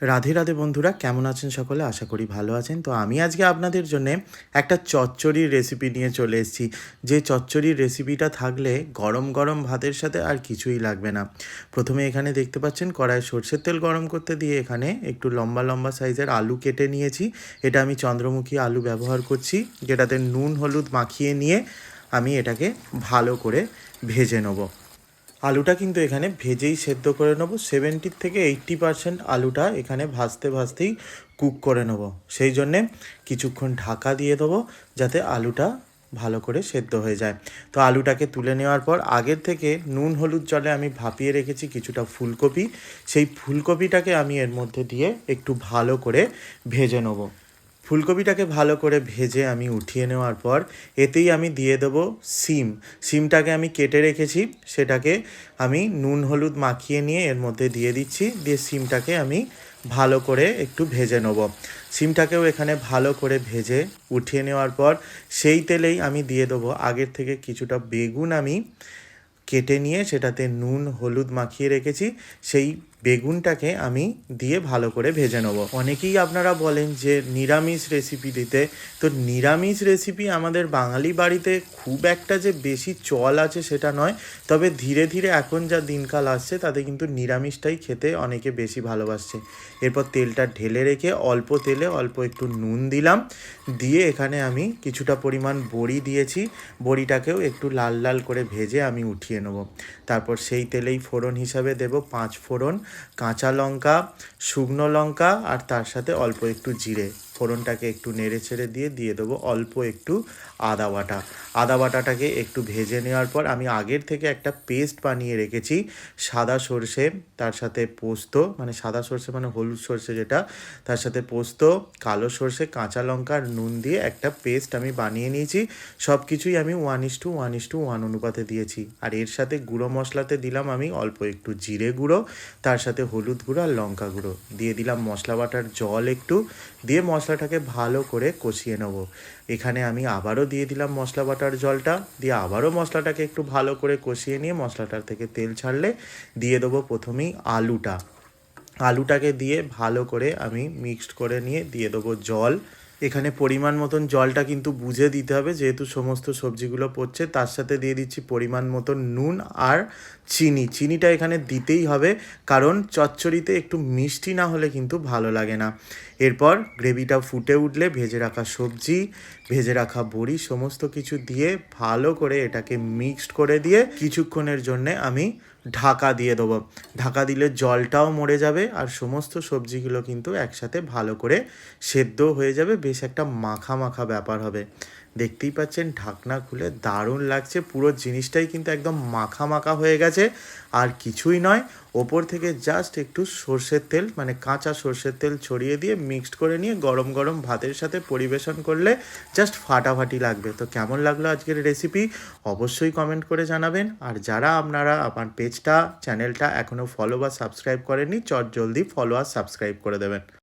রাধে রাধে বন্ধুরা, কেমন আছেন সকলে? আশা করি ভালো আছেন। তো আমি আজকে আপনাদের জন্য একটা চচ্চড়ির রেসিপি নিয়ে চলে এসেছি। যে চচ্চড়ির রেসিপিটা থাকলে গরম গরম ভাতের সাথে আর কিছুই লাগবে না। প্রথমে এখানে দেখতে পাচ্ছেন কড়াই সর্ষের তেল গরম করতে দিয়ে এখানে একটু লম্বা লম্বা সাইজের আলু কেটে নিয়েছি। এটা আমি চন্দ্রমুখী আলু ব্যবহার করছি, যেটাতে নুন, হলুদ মাখিয়ে নিয়ে আমি এটাকে ভালো করে ভেজে নেব। আলুটা কিন্তু এখানে ভেজেই সেদ্ধ করে নেব। সেভেন্টির থেকে এইট্টি পারসেন্ট আলুটা এখানে ভাজতে ভাজতেই কুক করে নেব। সেই জন্যে কিছুক্ষণ ঢাকা দিয়ে দেবো যাতে আলুটা ভালো করে সেদ্ধ হয়ে যায়। তো আলুটাকে তুলে নেওয়ার পর আগের থেকে নুন, হলুদ জলে আমি ভাপিয়ে রেখেছি কিছুটা ফুলকপি। সেই ফুলকপিটাকে আমি এর মধ্যে দিয়ে একটু ভালো করে ভেজে নেব। ফুলকপিটাকে ভালো করে ভেজে আমি উঠিয়ে নেওয়ার পর এতেই আমি দিয়ে দেবো সিম। সিমটাকে আমি কেটে রেখেছি, সেটাকে আমি নুন, হলুদ মাখিয়ে নিয়ে এর মধ্যে দিয়ে দিচ্ছি, দিয়ে সিমটাকে আমি ভালো করে একটু ভেজে নেব। সিমটাকেও এখানে ভালো করে ভেজে উঠিয়ে নেওয়ার পর সেই তেলেই আমি দিয়ে দেবো আগের থেকে কিছুটা বেগুন আমি কেটে নিয়ে সেটাতে নুন, হলুদ মাখিয়ে রেখেছি, সেই বেগুনটাকে আমি দিয়ে ভালো করে ভেজে নেব। অনেকেই আপনারা বলেন যে নিরামিষ রেসিপি দিতে। তো নিরামিষ রেসিপি আমাদের বাঙালি বাড়িতে খুব একটা যে বেশি চল আছে সেটা নয়। তবে ধীরে ধীরে এখন যা দিনকাল আসছে, তাতে কিন্তু নিরামিষটাই খেতে অনেকে বেশি ভালোবাসছে। এরপর তেলটা ঢেলে রেখে অল্প তেলে অল্প একটু নুন দিলাম। দিয়ে এখানে আমি কিছুটা পরিমাণ বড়ি দিয়েছি। বড়িটাকেও একটু লাল লাল করে ভেজে আমি উঠিয়ে নেব। তারপর সেই তেলেই ফোড়ন হিসাবে দেব পাঁচ ফোড়ন। কাঁচা লঙ্কা শুকনো লঙ্কা আর তার সাথে অল্প একটু জিরে। ফোড়নটাকে একটু নেড়ে ছেড়ে দিয়ে দিয়ে দেবো অল্প একটু আদা বাটা। আদা বাটাটাকে একটু ভেজে নেওয়ার পর আমি আগের থেকে একটা পেস্ট বানিয়ে রেখেছি, সাদা সর্ষে, তার সাথে পোস্ত মানে সাদা সর্ষে মানে হলুদ সর্ষে যেটা, তার সাথে পোস্ত, কালো সর্ষে, কাঁচা লঙ্কা নুন দিয়ে একটা পেস্ট আমি বানিয়ে নিয়েছি। সব কিছুই আমি one is to one is to one অনুপাতে দিয়েছি। আর এর সাথে গুঁড়ো মশলাতে দিলাম আমি অল্প একটু জিরে গুঁড়ো, তার সাথে হলুদ গুঁড়ো আর লঙ্কা গুঁড়ো। দিয়ে দিলাম মশলা বাটার জল একটু, দিয়ে মশলাটাকে ভালো করে কষিয়ে নেব। এখানে আমি আবারও দিয়ে দিলাম মশলা বাটার জলটা। দিয়ে আবারও মশলাটাকে একটু ভালো করে কষিয়ে নিয়ে মশলাটার থেকে তেল ছাড়লে দিয়ে দেবো প্রথমেই আলুটা। আলুটাকে দিয়ে ভালো করে আমি মিক্সড করে নিয়ে দিয়ে দেবো জল। এখানে পরিমাণ মতন জলটা কিন্তু বুঝে দিতে হবে, যেহেতু সমস্ত সবজিগুলো পড়ছে, তার সাথে দিয়ে দিচ্ছি পরিমাণ মতন নুন আর চিনি। চিনিটা এখানে দিতেই হবে, কারণ চচ্চড়িতে একটু মিষ্টি না হলে কিন্তু ভালো লাগে না। এরপর গ্রেভিটা ফুটে উঠলে ভেজে রাখা সবজি, ভেজে রাখা বড়ি, সমস্ত কিছু দিয়ে ভালো করে এটাকে মিক্সড করে দিয়ে কিছুক্ষণের জন্যে আমি ঢাকা দিয়ে দেবো। ঢাকা দিলে জলটাও মরে যাবে আর সমস্ত সবজিগুলো কিন্তু একসাথে ভালো করে সেদ্ধ হয়ে যাবে। বেশ একটা মাখা মাখা ব্যাপার হবে। দেখতেই পাচ্ছেন, ঢাকনা খুলে দারুণ লাগছে। পুরো জিনিসটাই কিন্তু একদম মাখা মাখা হয়ে গেছে। আর কিছুই নয়, ওপর থেকে জাস্ট একটু সর্ষের তেল মানে কাঁচা সর্ষের তেল ছড়িয়ে দিয়ে মিক্সড করে নিয়ে গরম গরম ভাতের সাথে পরিবেশন করলে জাস্ট ফাটাফাটি লাগবে। তো কেমন লাগল আজকের রেসিপি অবশ্যই কমেন্ট করে জানাবেন। আর যারা আপনারা আমার পেজটা চ্যানেলটা এখনও ফলো বা সাবস্ক্রাইব করেননি, চট জলদি ফলো আর সাবস্ক্রাইব করে দেবেন।